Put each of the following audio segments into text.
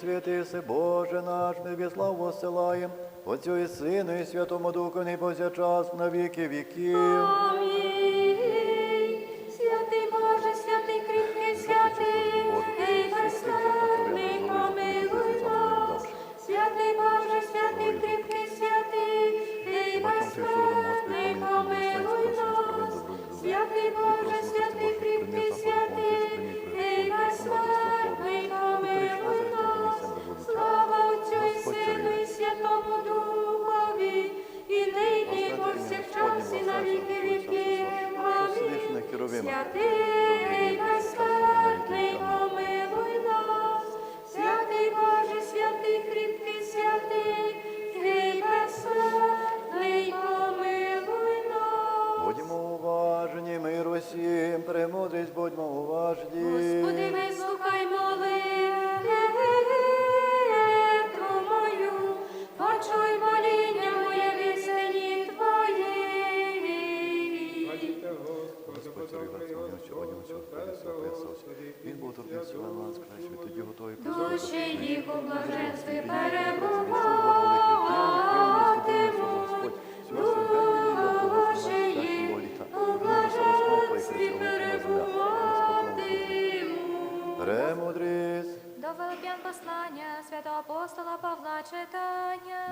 святий си, Боже наш, ми віслав славу Отцю і Сину, і Святому Духу, не повсякчас, на віки віків. Амінь.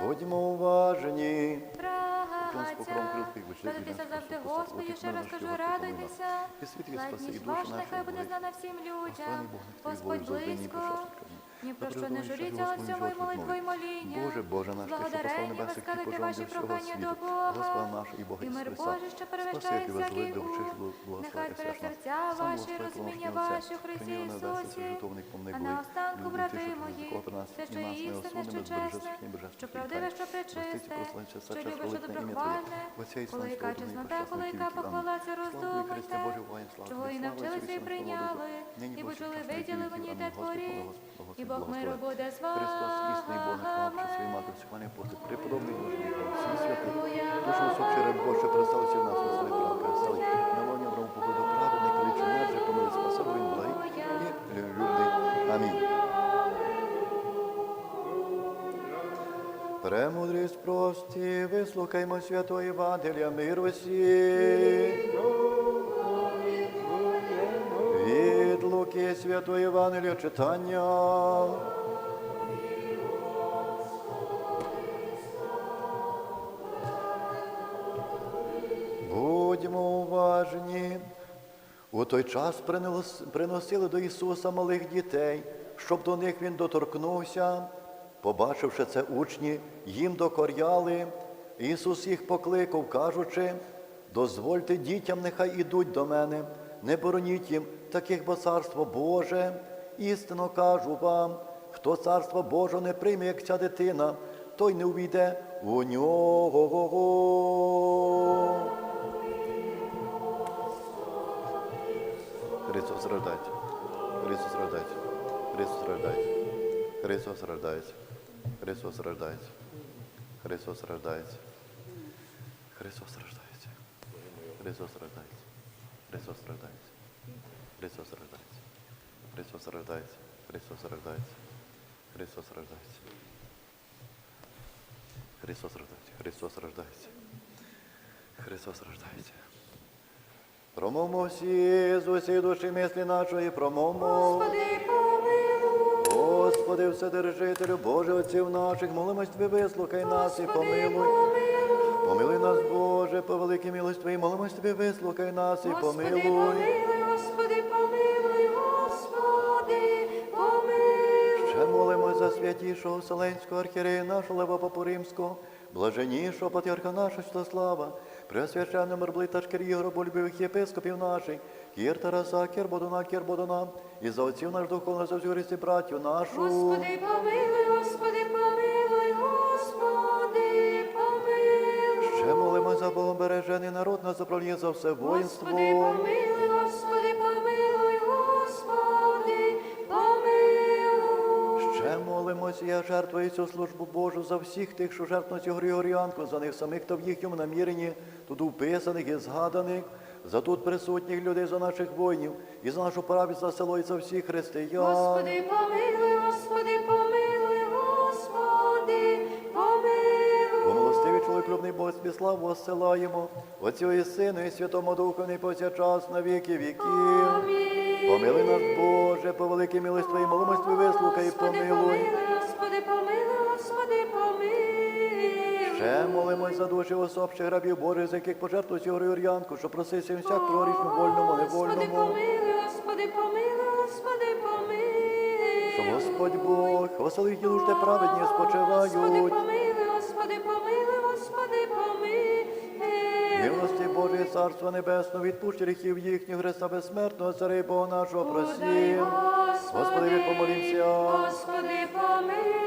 Будьмо уважні. Радуйтеся завжди, Господі, ще раз кажу, радуйтеся. Нехай буде знана всім людям. Господь близько. Ні про що не журіться, але всього і молитва, і моління. Боже, Боже наш, Благодарення вас скажете ваші прохання до Бога. І мир Божий, що перевищає всякий ум. Нехай бере серця ваші, розуміння ваші, Христі Ісусі. А на останку, брати мої, все, що є істинне, що чесне, що правдиве, що причисте, що любе, що доброхвальне, коли яка чеснота, «Ну коли яка похвала, це роздумайте, чого і навчилися, і прийняли, і почули, виділи, вони те творіть. І Бог миру буде з вами. Христос, істинний Боже, хлопче, свій мати, сьогодні поти, преподобний Боже, всі святи, душу усопші раб Боже, переселися в нас, Василий Бран, пересели, на лоні Авраам, погоду праведний, кличу мерже, помили спасибо, він благий і любний. Амінь. Премудрість прості, вислухаймо Святої Евангелія, мир усім. Від Луки Святого Євангелія читання. Будьмо уважні. У той час приносили до Ісуса малих дітей, щоб до них Він доторкнувся. Побачивши це учні, їм докоряли. Ісус їх покликав, кажучи, дозвольте дітям, нехай ідуть до мене, не бороніть їм таких, бо царство Боже. Істинно кажу вам, хто царство Боже не прийме, як ця дитина, той не увійде у нього. Христос рождається, Христос рождається, Христос рождається, Христос рождається, Христос рождається, Христос рождається, Христос рождається, Христос рождається. Христос рождається. Христос рождається. Христос рождається. Христос рождається. Христос рождається. Христос рождається. Христос рождається. Христос рождається. Промовмо всі з усі душі мислі нашої, промовмо. Господи, помилуй. Господи, Вседержителю, Боже Отців наших, молимось Тобі, вислухай нас і помилуй. Помилуй. Помилуй нас, Боже, по великій милості Твоїй, молимось Тобі, вислухай нас і Господи, помилуй. помилуй, Господи, помилуй, Господи, помилуй. Ще молимось за святішого Вселенського архієрея нашого Лева Папу Римського, блаженнішого патріарха нашого Святослава, Преосвященним арблиташкер Ігор, любивих єпископів наших, Кір Тараса, Кір Бодуна, Кір Бодуна, і за отців наш духовно за всю Христі братю нашу. Господи, помилуй, Господи, за Богом бережений народ на заправління за все воїнство. Господи, помилуй, Господи, помилуй, Господи, помилуй. Ще молимося, я жертвую цю службу Божу за всіх тих, що жертвують цю Григоріанку, за них самих та в їхньому наміренні, тут вписаних і згаданих, за тут присутніх людей, за наших воїнів, і за нашу праві, за село, і за всіх християн. Господи, помилуй, Господи, помилуй, Любний Бог славу осилаємо, Отцю і Сину, і Святому Духу, і повсякчас на віки віків. Помилуй нас, Боже, по великій милості Твоїй, молимось Твій вислухай і помилуй. Господи, помилуй, Господи, помилуй. Ще молимось за душі особчих рабів Божих, за яких пожертвує цю Григоріанку, що просився всяк прорічну вольному, Господи, невольному. помилуй, Господи, помилуй, Господи, помилуй. Що Господь Бог, оселих ділуш те праведні Господи, помилуй, Царство Небесне, відпущ гріхів їхніх, Христа безсмертного, Царя і Бога нашого, просім. Господи, помолімся. Господи, помилуй.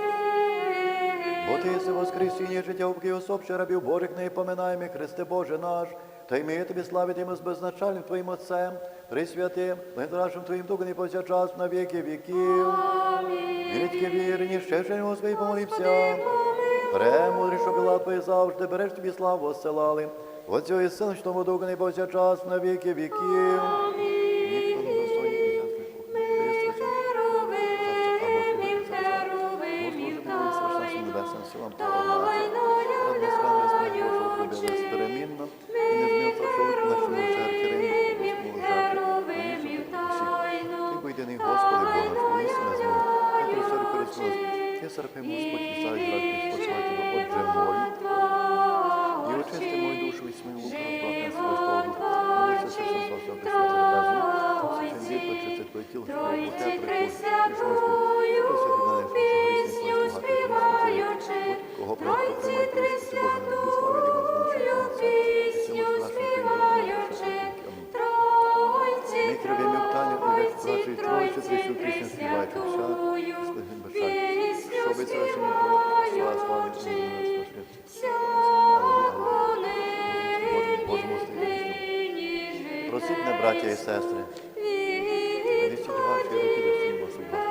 Бо ти си воскресіння життя убки особчих рабів Божих не поминаємо, Христе Боже наш, та й ми тобі славитимо з беззначальним Твоїм Отцем, Пресвятим, найдрашим Твоїм Духом і повсякчас на віки віків. Віритьки вірні, ще ж Господи, помолімся. Премудрі, що біла Твої завжди, береш тобі славу осилали. Отцю і Сину, що тому Духу і повсякчас на віки віків. Несіть ваші руки.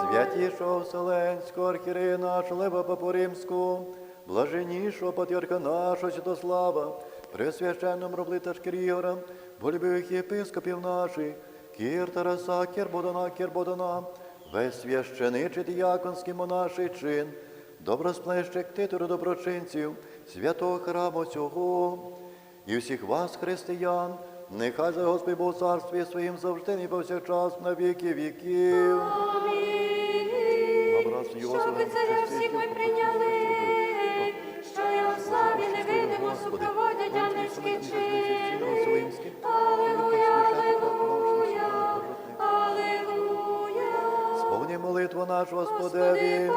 Святішого Вселенського архірея нашого Лева Папу Римську, блаженнішого патріарха нашого Святослава, пресвященному роблита Шкірігора, волюбивих єпископів наших, Кір Тараса, Кір Бодана, Кір Бодана, весь священичий діяконський монаший чин, добросплещик титулу доброчинців, святого храму цього, і всіх вас, християн, нехай за Господь Бог царстві своїм завжди і повсякчас на віки віків. Щоб царя всі ми прийняли, що його славі невидимо супроводять ангельські чини. Аллилуйя, аллилуйя, аллилуйя. Сповні молитву нашу Господеві,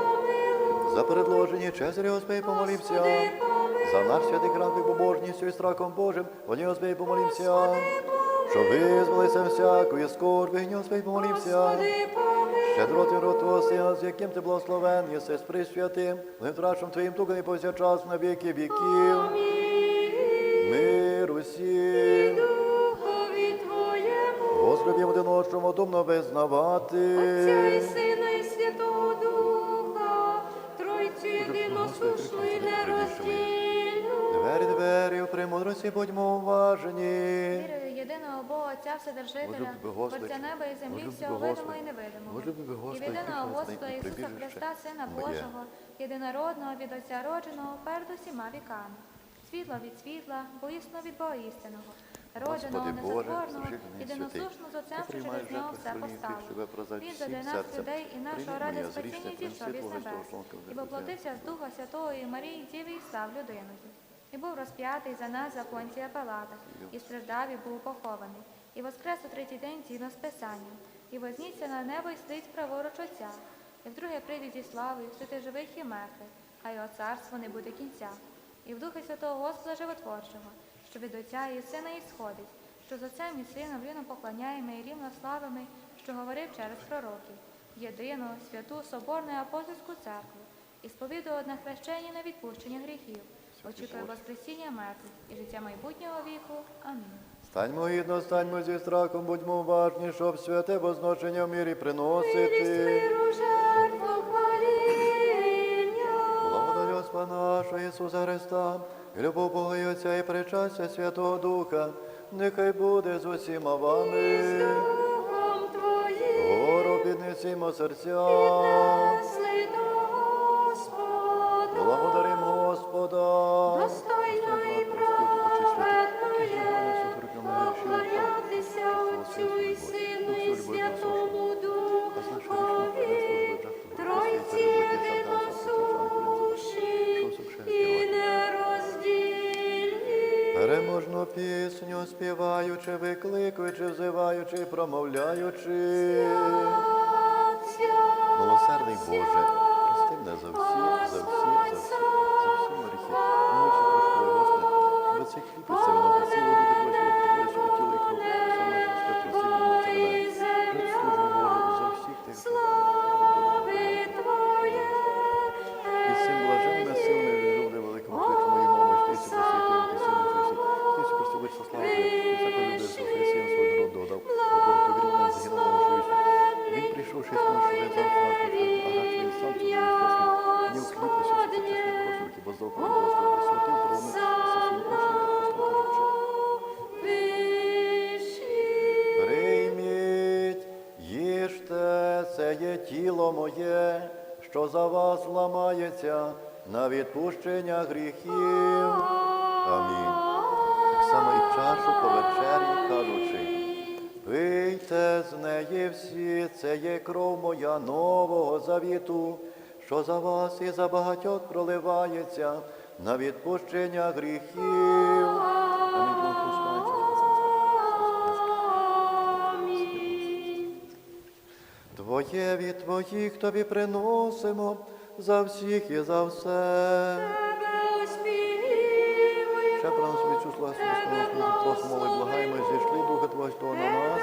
за предложені чесарі Господи, помолімся. За наш святий храм і побожністю і страхом Божим, вони Господи, помолімся. Що визволися всякої скорби, гні, Господи, помолімся. Господи, помилуй. Щедроти род Твого Сина, з яким ти благословен, єси з присвятим, втрачим Твоїм туком і повсякчас на віки віків. Мир усім. Твоєму, Возлюбім одиночому думно визнавати. Отця і Сина Двері, двері, премудрості будьмо уважені. Вірую в єдиного Бога Отця Вседержителя, Творця неба і землі, всього Господи, і невидимого. І єдиного Господа Ісуса Христа, Сина. Божого, єдинородного від Отця родженого перед усіма віками. Світло від світла, боїсно від Бога істинного. Родженого, незатворного, єдиносушно з Отцем, що через нього все поставив. Він задля нас людей і нашого ради спасіння зійшов із небес, і Слова воплотився з Духа Святого і Марії Діви і став людиною. І був розп'ятий за нас за Понтія Палата, і страждав, і був похований. І воскрес у третій день згідно з Писанням, і возніться на небо і сидить праворуч Отця, і вдруге прийде зі славою, святи живих і мертвих, а його царство не буде кінця. і в Духі Святого Господа Животворчого, що від Отця і Сина ісходить, що з Отцем і Сином рівно поклоняємо і рівно славимо, що говорив через пророків, єдину, святу, соборну і апостольську церкву, і сповідує одне хрещення на відпущення гріхів, очікує Воскресіння мертвих і життя майбутнього віку. Амінь. Станьмо гідно, станьмо зі страхом, будьмо уважні, щоб святе возношення в мірі приносити. Благодать Господа нашого Ісуса Христа, і любов Бога і Отця і причастя Святого Духа, нехай буде з усіма вами. Духом Твоїм Гору піднесімо серця, Переможну пісню співаючи, викликуючи, взиваючи, промовляючи. Милосердний Боже, прости мене за всі, за всі, за всі, за всі гріхи. Ще просили, Господи, щоб цей хліб це вино просили, є тіло моє, що за вас ламається на відпущення гріхів. Амінь. Так само і чашу по вечері кажучи. Пийте з неї всі, це є кров моя нового завіту, що за вас і за багатьох проливається на відпущення гріхів. Твоє від твоїх тобі приносимо за всіх і за все. Ще про нас цю славу просимо, моли, благаємо, зійшли Духа Твого Святого на нас,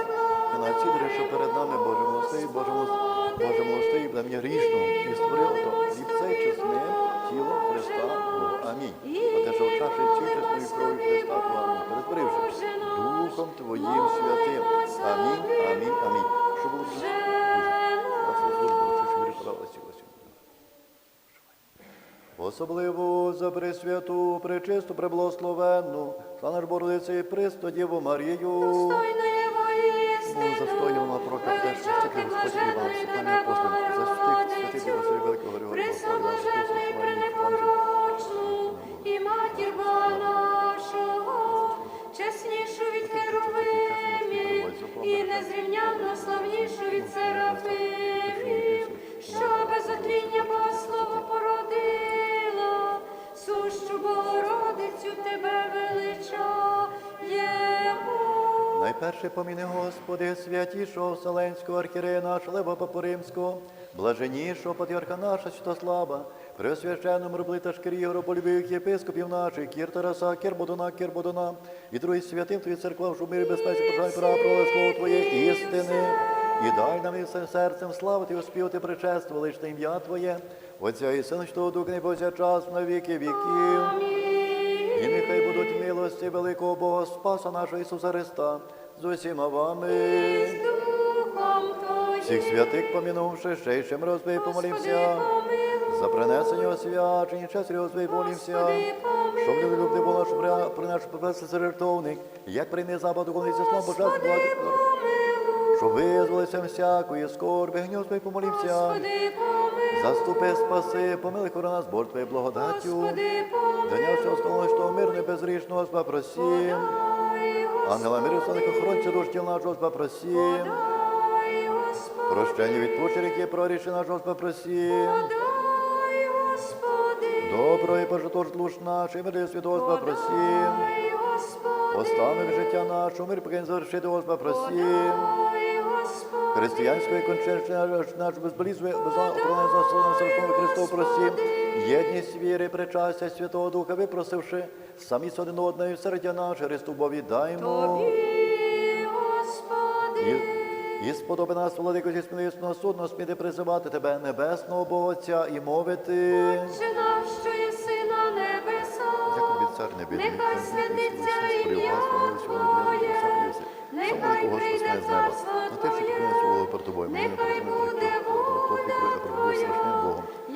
і на ці дри, що перед нами, Боже милостивий, Боже милостивий, Боже милостивий, дай мені грішну, і створи ото ліпце і чесне тіло Христа Бога. Амінь. А те, що в чаші ці чесної крові Христа Твого, перетворивши Духом Твоїм святим. Амінь, амінь, амінь. Особливо за Пресвяту, пречисту, преблагословенну, за наш Бородиці і Присто Діву Марію. Достойно є воістину. Ну, за що його на прокап теж стільки Господь Іван, Святані апостоли, за стих святих Василь Великого Григорія, Господь і матір Бога нашого, чеснішу від херовимів і незрівнянно славнішу від серафимів, що без отління Богослово породила, Найперше поміни Господи, святішого Вселенського архірея нашого Лева Папу Римського, блаженнішого патріарха наша Святослава, Преосвященному Рублита Шкирігору, полюбивих єпископів наших, Кір Тараса, Кір Бодуна, Кір Бодуна, і других святим Твої церква, в мирі безпеці проживай права про слово Твоє істини. І дай нам всім серцем славити і оспівати причество лишне ім'я Твоє, Отця і Сина, що Дух не повсякчас на віки віків. І нехай будуть милості великого Бога Спаса нашого Ісуса Христа з усіма вами. Всіх святих помінувши, ще й розбий, помолімся. За принесення освячення, час розбий, помолімся. Щоб люди любли Бога нашу при- нашу попеси жертовник, як прийни западу, коли зі слава божества, щоб визволися всякої скорби, гнів свій помолімся. Заступи, спаси, помили хора нас, Бог Твоєю благодаттю. Дня всього сколочного мирно і безгрішного Господа просім. Ангела миру, славних охоронця душ тіл нашого Господа Господи, Прощення від пучерики, проріші нашого Господа Господи, Доброго і пожитож душ наших, мир святого Господа просім. дай, Останок життя нашого, мир покинь завершити Господа Господи, Християнської кончерчі наш безболізної, безоправної заслуги Христову просім. Єдність віри, причастя Святого Духа, випросивши, самі з один одною серця наше, Христу даймо. Тобі, Господи, І, сподоби нас, владико, зі смілісного судно, сміти призивати Тебе, Небесного Бога Отця, і мовити. Отче наш, що єси на небесах, Нехай святиться ім'я Твоє, нехай прийде царство Твоє, нехай буде воля Твоя,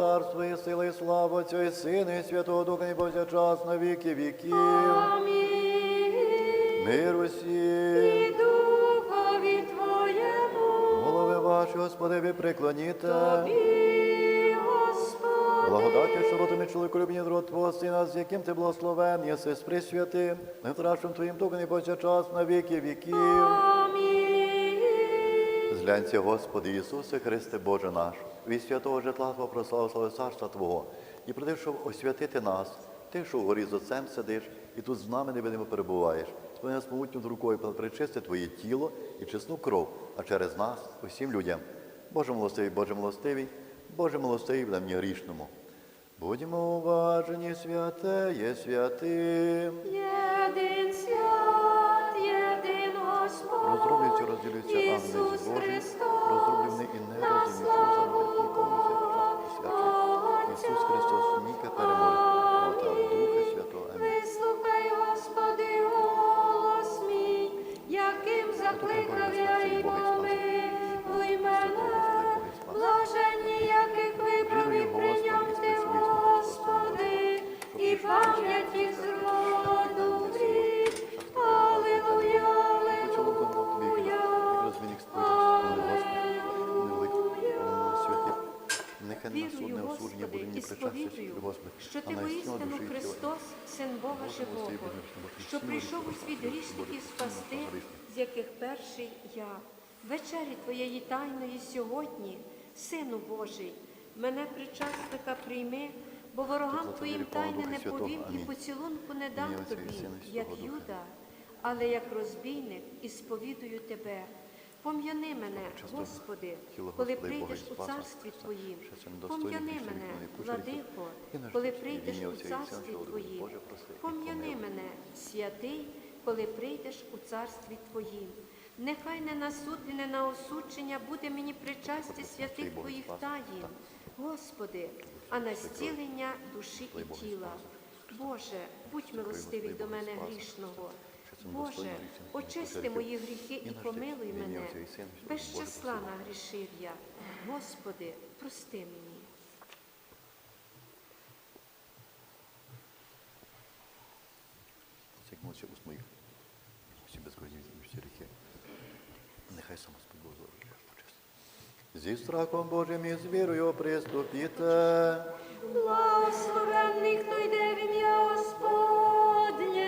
царство і сила, і слава Отця, і Сина, і Святого Духа, і повсякчас на віки віків. Амінь. Мир усім. Духові Твоєму, Голови ваші, Господи, ви преклоніте. Тобі, Господи, Благодаті, що родами чоловіколюбні род Твого Сина, з яким ти благословен, єси з присвяти, ми втрачим Твоїм Духом і повсякчас на віки віків. Амінь. Зглянься, Господи Ісусе Христе, Боже наш, від святого житла Твого прославу слави царства Твого, і прийшов освятити нас, Ти, що вгорі з Отцем сидиш, і тут з нами невидимо перебуваєш. Спомни нас могутню рукою причисти Твоє тіло і чесну кров, а через нас усім людям. Боже милостивий, Боже милостивий, Боже милостивий в мені грішному. Будьмо уважені, святе є святим. Єдин свят, Господь, Розроблюються, розділюються Божі, Христос, розроблені і не на розумні, нікому святого Ісус Христос, ніка переможе, Отца, Духа Святого. Амінь. Вислухай, Господи, голос мій, яким закликав я і помилуй мене. Блаженні, яких вибрав і прийняв ти, Господи, і пам'яті Вірую, судне осудження буде Господи, мені і причастя, Господи, що Ти воістину. Христос, Син Бога живого, що прийшов у світ грішників спасти, з яких перший я. Вечері Твоєї тайної сьогодні, Сину Божий, мене причасника прийми, бо ворогам Твоїм тайне не повім і поцілунку не дам Тобі, як Юда, але як розбійник і сповідую Тебе. Пом'яни мене, Господи, коли прийдеш у царстві Твоїм. Пом'яни мене, владико, коли прийдеш у царстві Твоїм. Пом'яни мене, святий, коли прийдеш у царстві Твоїм. Нехай не на суд і не на осудження буде мені причасті святих Твоїх таїн, Господи, а на зцілення душі і тіла. Боже, будь милостивий до мене грішного. Боже, очисти мої гріхи і помилуй мене. Без числа нагрішив я. Господи, прости мені. Як молиться уст моїх, всі безгодні і всі гріхи. Нехай сам Господь Бог зловить. Зі страхом Божим і з вірою приступіте. Благословенний, хто йде в ім'я Господнє,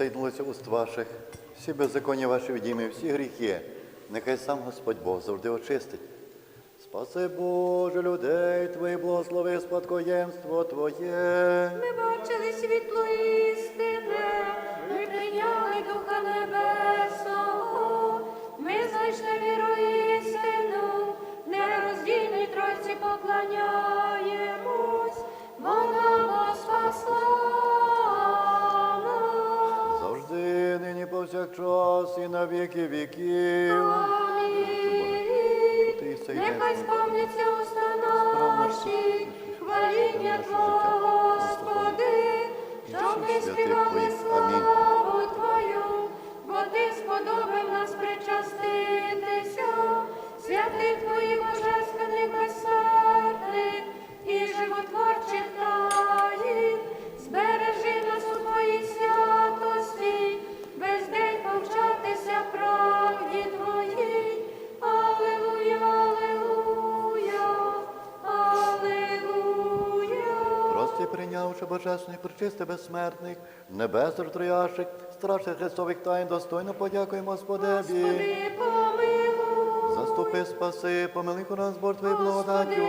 Осейднулося уст ваших, всі беззаконня ваші відійми, всі гріхи, нехай сам Господь Бог завжди очистить. Спаси Боже людей Твоїх, благослови спадкоємство Твоє. Ми бачили світло істини, ми прийняли Духа Небесного, ми знайшли віру істину, нероздільній Тройці поклоняємось, повсякчас і на віки віків. Амінь. Нехай сповняться уста наші, хваління Твого, Господи, щоб ми співали. Славу Твою, бо Ти сподобав нас причаститися, святих Твоїх божественних безсмертних і животворчих таїн, збережи прийнявши божественних, причисти безсмертних, небес троящих, страшних Христових тайн, достойно подякуємо Господеві. Заступи, спаси, помилуй у нас Бог Твоєю благодаттю.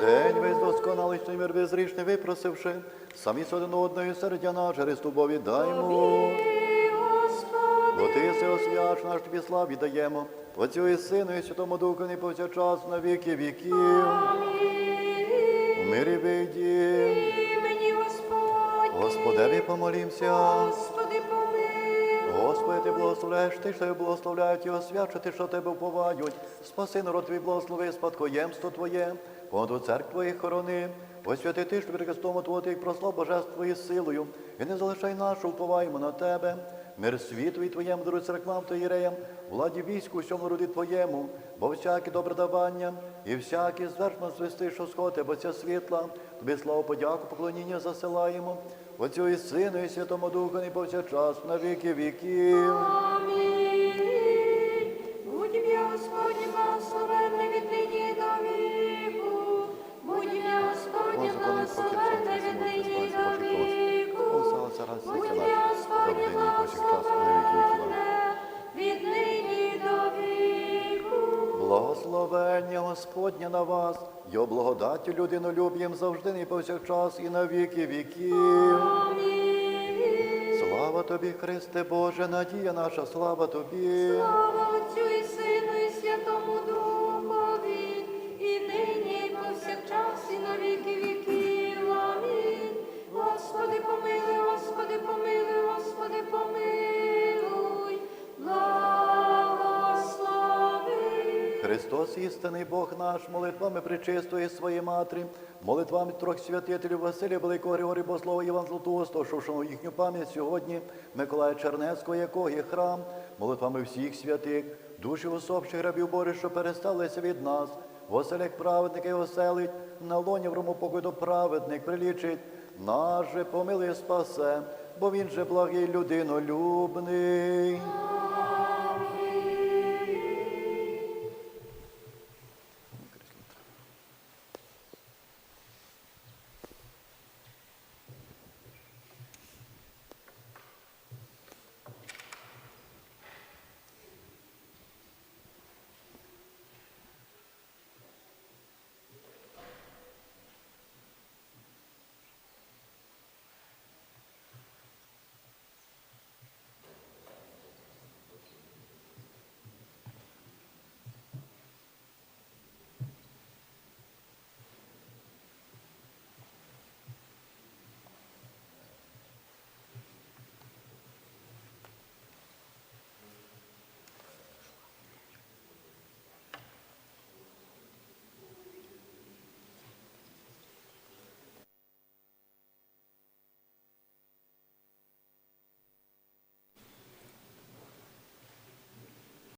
День весь досконалий, що мир безрішний випросивши, самі з один одною сердя наш, Христу Бові даймо. Бо ти си освяч наш тобі славі даємо, Отцю і Сину і Святому Духу, не повсякчас на віки віків. амінь. В мирі вийді, Господеві помолімся. Господи, помилуй. Господи, ти благословляєш ти, що благословляють і освячити, що тебе вповають. Спаси народ твій, благослови спадкоємство Твоє, понад церкв Твої хорони. Освяти ти, що перед Христом і прослав божество Твоєю силою, і не залишай нашу, уповаємо на Тебе. Мир світу і Твоєму, даруй церквам та іреям, владі війську, всьому роді Твоєму, бо всяке добре давання і всяке зверхно звести, що сходи, бо ця світла, Тобі славу, подяку, поклоніння засилаємо. Отцю і Сину, і Святому Духу, і повсякчас, на віки віків. Благодаттю людинолюб'єм завжди і повсякчас, і на віки віків. Слава тобі, Христе Боже, надія наша, слава тобі. Слава Христос, істинний Бог наш, молитвами причистої своєї матері, молитвами трьох святителів Василія Великого Григорія Богослова Іван Златоустого, що їхню пам'ять сьогодні, Миколая Чернецького, якого є храм, молитвами всіх святих, душі усопших рабів Божих, що пересталися від нас, в оселях праведника і оселить, на лоні в покою праведник прилічить, нас же помилує спасе, бо він же благий людинолюбний.